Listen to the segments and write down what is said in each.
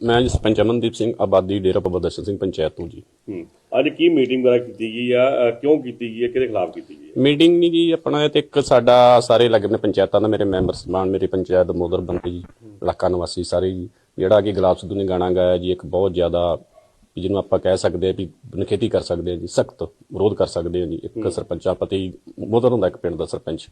ਮੈਂ ਜੀ ਸਰਪੰਚ ਅਮਨਦੀਪ ਸਿੰਘ ਆਬਾਦੀ ਡੇਰਾ ਬਾਬਾ ਦਰਸ਼ਨ ਸਿੰਘ ਪੰਚਾਇਤ ਤੋਂ ਜੀ। ਹੂੰ। ਅੱਜ ਕੀ ਮੀਟਿੰਗ ਵਗੈਰਾ ਕੀਤੀ ਗਈ ਆ? ਕਿਉਂ ਕੀਤੀ ਗਈ ਹੈ ਕਿਹਦੇ ਖਿਲਾਫ ਕੀਤੀ ਗਈ ਹੈ ਮੀਟਿੰਗ ਨਹੀਂ ਜੀ ਆਪਣਾ ਇਹ ਤੇ ਇੱਕ ਸਾਡਾ ਸਾਰੇ ਲੱਗੇ ਨੇ ਪੰਚਾਇਤਾਂ ਦਾ ਮੇਰੇ ਮੈਂਬਰ ਸਮਾਨ ਮੇਰੀ ਪੰਚਾਇਤ ਮੋਦਰ ਬੰਦੇ ਜੀ ਇਲਾਕਾ ਨਿਵਾਸੀ ਸਾਰੇ ਜੀ। ਜਿਹੜਾ ਕਿ ਗੁਲਾਬ ਸਿੱਧੂ ਨੇ ਗਾਣਾ ਗਾਇਆ ਜੀ ਇੱਕ ਬਹੁਤ ਜ਼ਿਆਦਾ ਵੀ ਜਿਹਨੂੰ ਆਪਾਂ ਕਹਿ ਸਕਦੇ ਆ ਵੀ ਨਖੇਤੀ ਕਰ ਸਕਦੇ ਆ ਜੀ ਸਖਤ ਵਿਰੋਧ ਕਰ ਸਕਦੇ ਆ ਜੀ। ਇੱਕ ਸਰਪੰਚਾਂ ਪਤੀ ਮੋਦਰ ਹੁੰਦਾ ਇੱਕ ਪਿੰਡ ਦਾ ਸਰਪੰਚ।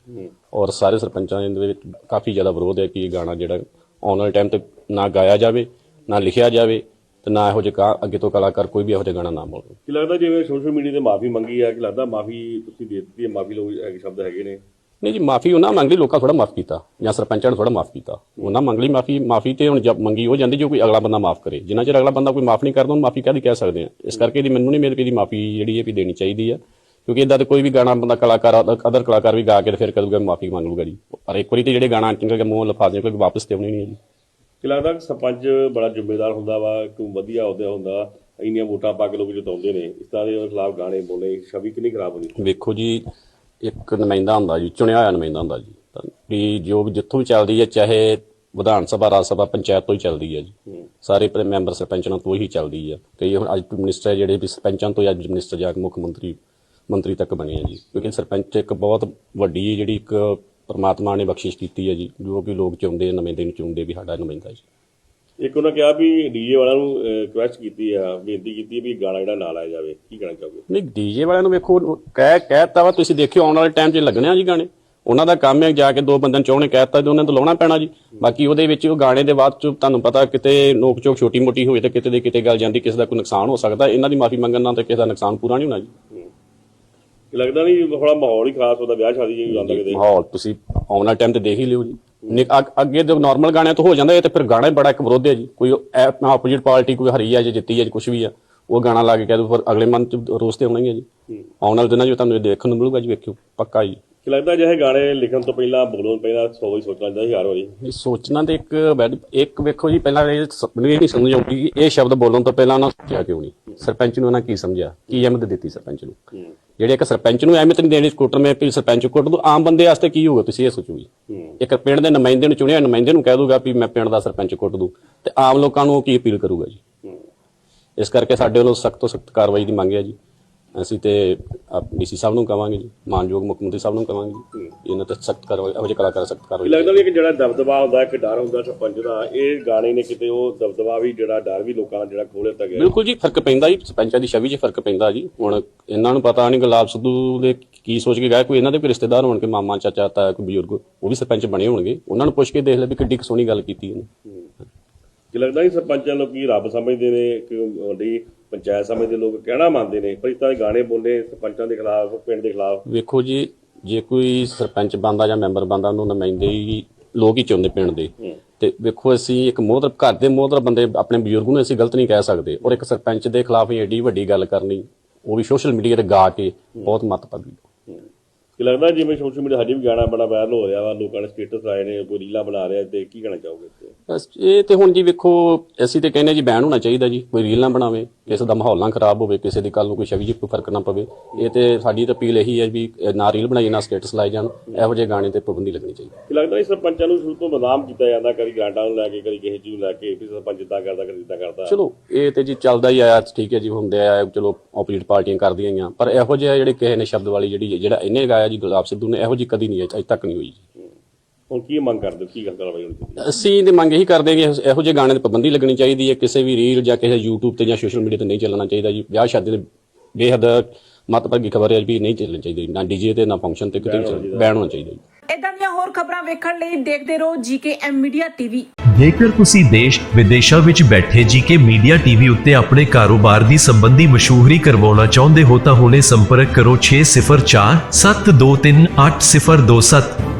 ਔਰ ਸਾਰੇ ਸਰਪੰਚਾਂ ਦੇ ਵਿੱਚ ਕਾਫੀ ਜ਼ਿਆਦਾ ਵਿਰੋਧ ਹੈ ਕਿ ਇਹ ਗਾਣਾ ਜਿਹੜਾ ਆਉਣ ਵਾਲੇ ਟਾਈਮ ਤੇ ਨਾ ਗਾਇਆ ਜਾਵੇ। ਨਾ ਲਿਖਿਆ ਜਾਵੇ ਤੇ ਨਾ ਇਹੋ ਜਿਹਾ ਕਾ- ਅੱਗੇ ਤੋਂ ਕਲਾਕਾਰ ਕੋਈ ਵੀ ਇਹੋ ਜਿਹਾ ਗਾਣਾ ਨਾ ਬੋਲੇ ਕੀ ਲੱਗਦਾ ਜਿਵੇਂ ਸੋਸ਼ਲ ਮੀਡੀਆ ਤੇ ਮਾਫੀ ਮੰਗੀ ਆ ਕਿ ਲੱਗਦਾ ਮਾਫੀ ਤੁਸੀਂ ਦੇ ਦਿੱਤੀ ਹੈ ਮਾਫੀ ਲੋਕ ਹੈਗੇ ਸ਼ਬਦ ਹੈਗੇ ਨੇ। ਨਹੀਂ ਜੀ ਮਾਫੀ ਉਹਨਾਂ ਮੰਗ ਲਈ ਲੋਕਾਂ ਥੋੜਾ ਮਾਫ ਕੀਤਾ। ਜਾਂ ਸਰਪੰਚਾਂ ਨੇ ਥੋੜਾ ਮਾਫ ਕੀਤਾ। ਉਹਨਾਂ ਮੰਗ ਲਈ ਮਾਫੀ ਮਾਫੀ ਤੇ ਹੁਣ ਜਦ ਮੰਗੀ ਹੋ ਜਾਂਦੀ ਜੋ ਕੋਈ ਅਗਲਾ ਬੰਦਾ ਮਾਫ ਕਰੇ। ਜਿੰਨਾ ਚਿਰ ਅਗਲਾ ਬੰਦਾ ਕੋਈ ਮਾਫ ਨਹੀਂ ਕਰਦਾ ਉਹਨੂੰ ਮਾਫੀ ਕਾਹਦੀ ਕਹਿ ਸਕਦੇ ਆ? ਇਸ ਕਰਕੇ ਦੀ ਮੈਨੂੰ ਨਹੀਂ ਮੇਰੇ ਵੀ ਦੀ ਮਾਫੀ ਜਿਹੜੀ ਹੈ ਵੀ ਦੇਣੀ ਚਾਹੀਦੀ ਆ। ਕਿਉਂਕਿ ਇਦਾਂ ਤੇ ਕੋਈ ਵੀ ਗਾਣਾ ਬੰਦਾ ਕਲਾਕਾਰ ਅਦਰ ਕਲਾਕਾਰ ਵੀ ਗਾ ਕੇ ਤੇ ਫਿਰ ਕਦੂਗਾ ਮਾਫੀ ਮੰਗ ਲੂਗਾ ਜੀ। ਪਰ ਇੱਕ ਵਾਰੀ ਤੇ ਜਿਹੜੇ ਗਾਣਾ ਚੰਗਾ ਕੇ ਮੂੰਹ ਲਫਾਜ਼ੇ ਕੋਈ ਵਾਪਸ ਤੇ ਆਉਣੀ ਨਹੀਂ ਹੈ ਜੀ। ਕੀ ਲੱਗਦਾ ਕਿ ਸਰਪੰਚ ਬੜਾ ਜ਼ਿੰਮੇਦਾਰ ਹੁੰਦਾ ਵਾ ਕੋਈ ਵਧੀਆ ਅਹੁਦਾ ਹੁੰਦਾ ਇੰਨੀਆਂ ਵੋਟਾਂ ਪਾ ਕੇ ਲੋਕ ਜਿਤਾਉਂਦੇ ਨੇ। ਇਸ ਤਰ੍ਹਾਂ ਦੇ ਖਿਲਾਫ ਗਾਣੇ ਬੋਲੇ ਛਵੀ ਕਿੰਨੀ ਖਰਾਬ ਹੁੰਦੀ ਵੇਖੋ ਜੀ ਇੱਕ ਨੁਮਾਇੰਦਾ ਹੁੰਦਾ ਜੀ ਚੁਣਿਆ ਹੋਇਆ ਨੁਮਾਇੰਦਾ ਹੁੰਦਾ ਜੀ। ਤਾਂ ਵੀ ਜੋ ਜਿੱਥੋਂ ਵੀ ਚੱਲਦੀ ਹੈ ਚਾਹੇ ਵਿਧਾਨ ਸਭਾ ਰਾਜ ਸਭਾ ਪੰਚਾਇਤ ਤੋਂ ਹੀ ਚੱਲਦੀ ਹੈ ਜੀ। ਸਾਰੇ ਪ- ਮੈਂਬਰ ਸਰਪੰਚਾਂ ਤੋਂ ਹੀ ਚੱਲਦੀ ਹੈ। ਇਹ ਹੁਣ ਅੱਜ ਮਿਨਿਸਟਰ ਜਿਹੜੇ ਵੀ ਸਰਪੰਚਾਂ ਤੋਂ ਅੱਜ ਮਿਨਿਸਟਰ ਜਾ ਕੇ ਮੁੱਖ ਮੰਤਰੀ ਮੰਤਰੀ ਤੱਕ ਬਣੇ ਆ ਜੀ। ਕਿਉਂਕਿ ਸਰਪੰਚ ਇੱਕ ਬਹੁਤ ਵੱਡੀ ਜਿਹੜੀ ਇੱਕ ਪਰਮਾਤਮਾ ਨੇ ਬਖਸ਼ਿਸ਼ ਕੀਤੀ ਹੈ ਜੀ ਜੋ ਕਿ ਲੋਕ ਚਾਹੁੰਦੇ ਆ, ਨੁਮਾਇੰਦੇ ਨੂੰ ਚਾਹੁੰਦੇ ਵੀ ਸਾਡਾ ਨੁਮਾਇੰਦਾ ਜੀ ਇੱਕ ਉਹਨਾਂ ਕਿਹਾ ਵੀ ਡੀਜੇ ਵਾਲਿਆਂ ਨੂੰ ਰਿਕੁਐਸਟ ਕੀਤੀ ਆ ਬੇਨਤੀ ਕੀਤੀ ਵੀ ਗਾਣਾ ਜਿਹੜਾ ਨਾ ਲਾਇਆ ਜਾਵੇ ਕੀ ਕਹਿਣਾ ਚਾਹੋਗੇ? ਨਹੀਂ ਡੀਜੇ ਵਾਲਿਆਂ ਨੂੰ ਵੇਖੋ ਕਹਿ ਕਹਿਤਾ ਵਾ ਤੁਸੀਂ ਦੇਖਿਓ ਆਉਣ ਵਾਲੇ ਟਾਈਮ 'ਚ ਲੱਗਣੇ ਆ ਜੀ ਗਾਣੇ। ਉਹਨਾਂ ਦਾ ਕੰਮ ਹੈ ਜਾ ਕੇ ਦੋ ਬੰਦਿਆਂ ਨੂੰ ਚਾਹੁੰਨੇ ਕਹਿਤਾ ਤੇ ਉਹਨਾਂ ਤੋਂ ਲਾਉਣਾ ਪੈਣਾ ਜੀ। ਬਾਕੀ ਉਹਦੇ ਵਿੱਚ ਉਹ ਗਾਣੇ ਦੇ ਬਾਅਦ ਚ ਤੁਹਾਨੂੰ ਪਤਾ ਕਿਤੇ ਨੋਕ ਚੋਕ ਛੋਟੀ ਮੋਟੀ ਹੋਵੇ ਤੇ ਕਿਤੇ ਦੇ ਕਿਤੇ ਗੱਲ ਜਾਂਦੀ ਕਿਸੇ ਦਾ ਕੋਈ ਨੁਕਸਾਨ ਹੋ ਸਕਦਾ ਇਹਨਾਂ ਦੀ ਮਾਫੀ ਮੰਗਣ ਨਾਲ ਤੇ ਕਿਸੇ ਦਾ ਨੁਕਸਾਨ ਪੂਰਾ ਨਹੀਂ ਹੋਣਾ ਜੀ। ਲੱਗਦਾ ਨਹੀਂ ਥੋੜਾ ਮਾਹੌਲ ਹੀ ਖਾਸ ਹੁੰਦਾ ਵਿਆਹ ਸ਼ਾਦੀ ਜਿਹੀ ਜਾਂਦਾ ਕਿਤੇ। ਮਾਹੌਲ ਤੁਸੀਂ ਆਉਣ ਵਾਲੇ ਟਾਈਮ ਤੇ ਦੇਖ ਹੀ ਲਿਓ ਜੀ। ਅੱਗ- ਅੱਗੇ ਦੇ ਨਾਰਮਲ ਗਾਣਿਆਂ ਤੋਂ ਹੋ ਜਾਂਦਾ ਇਹ ਤੇ ਫਿਰ ਗਾਣਾ ਹੀ ਬੜਾ ਇੱਕ ਵਿਰੋਧ ਹੈ ਜੀ। ਕੋਈ ਆਪੋਜੀਟ ਪਾਰਟੀ ਕੋਈ ਹਰੀ ਹੈ ਜਾਂ ਜਿੱਤੀ ਹੈ ਜਾਂ ਕੁਝ ਵੀ ਆ ਉਹ ਗਾਣਾ ਲਾ ਕੇ ਕਹਿ ਦੋ ਫਿਰ ਅਗਲੇ ਮਨ ਚ ਰੋਸ ਤੇ ਆਉਣਾ ਹੀ ਹੈ ਜੀ। ਆਉਣ ਵਾਲੇ ਦਿਨਾਂ 'ਚ ਤੁਹਾਨੂੰ ਇਹ ਦੇਖਣ ਨੂੰ ਮਿਲੂਗਾ ਜੀ ਵੇਖਿਓ ਪੱਕਾ ਜੀ। ਕੀ ਲੱਗਦਾ ਜਿਹੇ ਗਾਣੇ ਲਿਖਣ ਤੋਂ ਪਹਿਲਾਂ ਬੋਲਣ ਪਹਿਲਾਂ ਸੌ ਵਾਰੀ ਸੋਚਣਾ ਚਾਹੀਦਾ ਹਰ ਵਾਰੀ? ਇਹ ਸੋਚਣਾ ਤੇ ਇੱਕ ਬੈਡ- ਇੱਕ ਵੇਖੋ ਜੀ ਪਹਿਲਾਂ ਇਹ ਮੈਨੂੰ ਇਹ ਨਹੀਂ ਸਮਝ ਆਉਂਦੀ ਕਿ ਇਹ ਸ਼ਬਦ ਬੋਲਣ ਤੋਂ ਪਹਿਲਾਂ ਉਹਨਾਂ ਸੋਚਿਆ ਕਿਉਂ ਨਹੀਂ? ਸਰਪੰਚ ਨੂੰ ਉਹਨਾਂ ਕੀ ਸਮਝਿਆ? ਕੀ ਅਹਿਮੀਅਤ ਦਿੱਤੀ ਸਰਪੰਚ ਨੂੰ? ਜਿਹੜੇ ਇੱਕ ਸਰਪੰਚ ਨੂੰ ਅਹਿਮੀਅਤ ਨਹੀਂ ਦੇਣੀ ਸਕੂਟਰ ਮੈਂ ਵੀ ਸਰਪੰਚ ਕੁੱਟ ਦੂ ਆਮ ਬੰਦੇ ਵਾਸਤੇ ਕੀ ਹੋਊਗਾ ਤੁਸੀਂ ਇਹ ਸੋਚੋ ਜੀ। ਇੱਕ ਪਿੰਡ ਦੇ ਨੁਮਾਇੰਦੇ ਨੂੰ ਚੁਣਿਆ ਨੁਮਾਇੰਦੇ ਨੂੰ ਕਹਿ ਦੂਗਾ ਵੀ ਮੈਂ ਪਿੰਡ ਦਾ ਸਰਪੰਚ ਕੁੱਟ ਦੂ ਤੇ ਆਮ ਲੋਕਾਂ ਨੂੰ ਉਹ ਕੀ ਅਪੀਲ ਕਰੂਗਾ ਜੀ? ਇਸ ਕਰਕੇ ਸਾਡੇ ਵੱਲੋਂ ਸਖਤ ਤੋਂ ਸਖਤ ਕਾਰਵਾਈ ਦੀ ਮੰਗ ਹੈ ਜੀ। ਅਸੀਂ ਤੇ ਡੀਸੀ ਸਾਹਿਬ ਨੂੰ ਕਵਾਂਗੇ ਜੀ ਮਾਨਯੋਗ ਮੁੱਖ ਮੰਤਰੀ ਸਾਹਿਬ ਨੂੰ ਕਵਾਂਗੇ ਜੀ ਇਹਨਾਂ ਤੇ ਸਖਤ ਕਾਰਵਾਈ ਇਹੋ ਜਿਹੇ ਕਲਾਕਾਰ ਸਖਤ ਕਾਰਵਾਈ ਲੱਗਦਾ ਵੀ ਕਿ ਜਿਹੜਾ ਦਬਦਬਾ ਹੁੰਦਾ ਇੱਕ ਡਰ ਹੁੰਦਾ ਸਰਪੰਚ ਦਾ ਇਹ ਗਾਣੇ ਨੇ ਕਿਤੇ ਉਹ ਦਬਦਬਾ ਵੀ ਜਿਹੜਾ ਡਰ ਵੀ ਲੋਕਾਂ ਦਾ ਜਿਹੜਾ ਖੋਹ ਲਿੱਤਾ ਗਿਆ। ਬਿਲਕੁਲ ਜੀ ਫ਼ਰਕ ਪੈਂਦਾ ਜੀ ਸਰਪੰਚਾਂ ਦੀ ਛਵੀ 'ਚ ਫ਼ਰਕ ਪੈਂਦਾ ਜੀ। ਹੁਣ ਇਹਨਾਂ ਨੂੰ ਪਤਾ ਨਹੀਂ ਗੁਲਾਬ ਸਿੱਧੂ ਦੇ ਕੀ ਸੋਚ ਕੇ ਗਏ ਕੋਈ ਇਹਨਾਂ ਦੇ ਕੋਈ ਰਿਸ਼ਤੇਦਾਰ ਹੋਣਗੇ ਮਾਮਾ ਚਾਚਾ ਤਾਇਆ ਕੋਈ ਬਜ਼ੁਰਗ ਉਹ ਵੀ ਸਰਪੰਚ ਬਣੇ ਹੋਣਗੇ। ਉਹਨਾਂ ਨੂੰ ਪੁੱਛ ਕੇ ਦੇਖ ਲੈ ਵੀ ਕਿੱਡੀ ਕੁ ਸੋਹਣੀ ਗੱਲ ਕੀਤੀ ਇਹਨੇ। ਕੀ ਲੱਗਦਾ ਨਹੀਂ ਸਰਪੰਚਾਂ ਲੋਕ ਰੱਬ ਸਮਝਦੇ ਨੇ ਕਿ ਵੱਡੀ ਪੰਚਾਇਤ ਸਮਝਦੇ ਲੋਕ ਕਹਿਣਾ ਮੰਨਦੇ ਨੇ ਪਰ ਇਸ ਤਰ੍ਹਾਂ ਦੇ ਗਾਣੇ ਬੋਲੇ ਸਰਪੰਚਾਂ ਦੇ ਖਿਲਾਫ ਪਿੰਡ ਦੇ ਖਿਲਾਫ? ਵੇਖੋ ਜੀ ਜੇ ਕੋਈ ਸਰਪੰਚ ਬੰਦਾ ਜਾਂ ਮੈਂਬਰ ਬੰਦਾ ਉਹਨੂੰ ਨੁਮਾਇੰਦੇ ਹੀ ਲੋਕ ਹੀ ਚਾਹੁੰਦੇ ਪਿੰਡ ਦੇ। ਤੇ ਵੇਖੋ ਅਸੀਂ ਇੱਕ ਮੋਹਦਰ ਘਰ ਦੇ ਮੋਹਦਰ ਬੰਦੇ ਆਪਣੇ ਬਜ਼ੁਰਗ ਨੂੰ ਅਸੀਂ ਗਲਤ ਨਹੀਂ ਕਹਿ ਸਕਦੇ। ਔਰ ਇੱਕ ਸਰਪੰਚ ਦੇ ਖਿਲਾਫ ਹੀ ਏਡੀ ਵੱਡੀ ਗੱਲ ਕਰਨੀ ਉਹ ਵੀ ਸੋਸ਼ਲ ਮੀਡੀਆ ਤੇ ਗਾ ਕੇ ਬਹੁਤ ਮੱਤ ਪੱਗੀ ਕੀ ਲੱਗਦਾ ਜਿਵੇਂ ਸੋਸ਼ਲ ਮੀਡੀਆ ਹਜੇ ਵੀ ਗਾਣਾ ਬੜਾ ਵਾਇਰਲ ਹੋ ਰਿਹਾ ਵਾ ਲੋਕਾਂ ਨੇ ਸਟੇਟਸ ਲਾਏ ਨੇ ਕੋਈ ਰੀਲਾਂ ਬਣਾ ਰਿਹਾ ਤੇ ਕੀ ਕਹਿਣਾ ਚਾਹੋਗੇ ਬਸ ਇਹ ਤੇ ਹੁਣ ਜੀ ਵੇਖੋ ਅਸੀਂ ਤੇ ਕਹਿੰਦੇ ਜੀ ਬੈਨ ਹੋਣਾ ਚਾਹੀਦਾ ਜੀ ਕੋਈ ਰੀਲ ਨਾ ਬਣਾਵੇ ਕਿਸੇ ਦਾ ਮਾਹੌਲ ਨਾ ਖਰਾਬ ਹੋਵੇ ਕਿਸੇ ਦੀ ਕੱਲ ਨੂੰ ਕੋਈ ਛਵੀ 'ਚ ਕੋਈ ਫ਼ਰਕ ਨਾ ਪਵੇ। ਇਹ ਤੇ ਸਾਡੀ ਤਾਂ ਅਪੀਲ ਇਹੀ ਹੈ ਵੀ ਇਹ ਨਾ ਰੀਲ ਬਣਾਈ ਨਾ ਸਟੇਟਸ ਲਾਏ ਜਾਣ ਇਹੋ ਜਿਹੇ ਗਾਣੇ ਤੇ ਪਾਬੰਦੀ ਲੱਗਣੀ ਚਾਹੀਦੀ। ਕੀ ਲੱਗਦਾ ਨਹੀਂ ਸਰਪੰਚਾਂ ਨੂੰ ਸ਼ੁਰੂ ਤੋਂ ਬਦਨਾਮ ਕੀਤਾ ਜਾਂਦਾ ਕਦੀ ਗਾਂਡਾਂ ਨੂੰ ਲੈ ਕੇ ਕਦੀ ਕਿਸੇ ਚੀਜ਼ ਨੂੰ ਲੈ ਕੇ ਵੀ ਸਰਪੰਚ ਇਦਾਂ ਕਰਦਾ ਕਦੀ ਇਦਾਂ ਕਰਦਾ। ਚਲੋ ਇਹ ਤੇ ਜੀ ਚੱਲਦਾ ਹੀ ਆਇਆ ਠੀਕ ਹੈ ਜੀ ਹੁੰਦੇ ਆ ਚਲੋ ਆਪੋਜੀਟ ਪਾਰਟੀਆਂ ਕਰਦੀਆਂ ਆ ਪਰ ਇਹੋ ਜਿਹੇ ਜਿਹੜੇ ਕਿਸੇ ਨੇ ਸ਼ਬਦ ਵਾਲੀ ਜਿਹੜੀ ਜਿਹੜਾ ਇਹਨੇ ਗਾਇਆ ਜੀ ਗੁਲਾਬ ਸਿੱਧੂ ਨੇ ਇਹੋ ਜਿਹੀ ਕਦੀ ਨਹੀਂ ਅਜੇ ਤੱਕ ਨਹੀਂ ਹੋਈ ਜੀ। ਹੁਣ ਕੀ ਮੰਗ ਕਰਦੇ ਹੋ? ਕੀ ਗੱਲ ਕਰਵਾਈ ਹੋਣੀ ਚਾਹੀਦੀ ਅਸੀਂ ਤੇ ਮੰਗ ਇਹੀ ਕਰਦੇ ਹਾਂ ਕਿ ਇਹੋ ਜਿਹੇ ਗਾਣੇ ਤੇ ਪਾਬੰਦੀ ਲੱਗਣੀ ਚਾਹੀਦੀ ਹੈ। ਕਿਸੇ ਵੀ ਰੀਲ ਜਾਂ ਕਿਸੇ YouTube ਤੇ ਜਾਂ ਸੋਸ਼ਲ ਮੀਡੀਆ ਤੇ ਨਹੀਂ ਚੱਲਣਾ ਚਾਹੀਦਾ ਜੀ। ਵਿਆਹ ਸ਼ਾਦੀ ਦੇ ਬੇਹੱਦ ਮਤਭਾਗੀ ਖਬਰ ਹੈ ਵੀ ਨਹੀਂ ਚੱਲਣੀ ਚਾਹੀਦੀ। ਨਾ ਡੀਜੇ ਤੇ ਨਾ ਫੰਕਸ਼ਨ ਤੇ ਕਿਤੇ ਬੈਨ ਹੋਣਾ ਚਾਹੀਦਾ। ਜੀ। ਇਦਾਂ ਦੀਆਂ ਹੋਰ ਖਬਰਾਂ ਵੇਖਣ ਲਈ ਦੇਖਦੇ ਰਹੋ ਜੀਕੇਐਮ ਮੀਡੀਆ ਟੀਵੀ। ਜੇਕਰ ਤੁਸੀਂ ਦੇਸ਼ ਵਿਦੇਸ਼ਾਂ ਵਿੱਚ ਬੈਠੇ ਜੀਕੇ ਮੀਡੀਆ ਟੀਵੀ ਉੱਤੇ ਆਪਣੇ ਕਾਰੋਬਾਰ ਦੀ ਸੰਬੰਧੀ ਮਸ਼ਹੂਰੀ ਕਰਵਾਉਣਾ ਚਾਹੁੰਦੇ ਹੋ ਤਾਂ ਹੁਣੇ ਸੰਪਰਕ ਕਰੋ 604 723 8027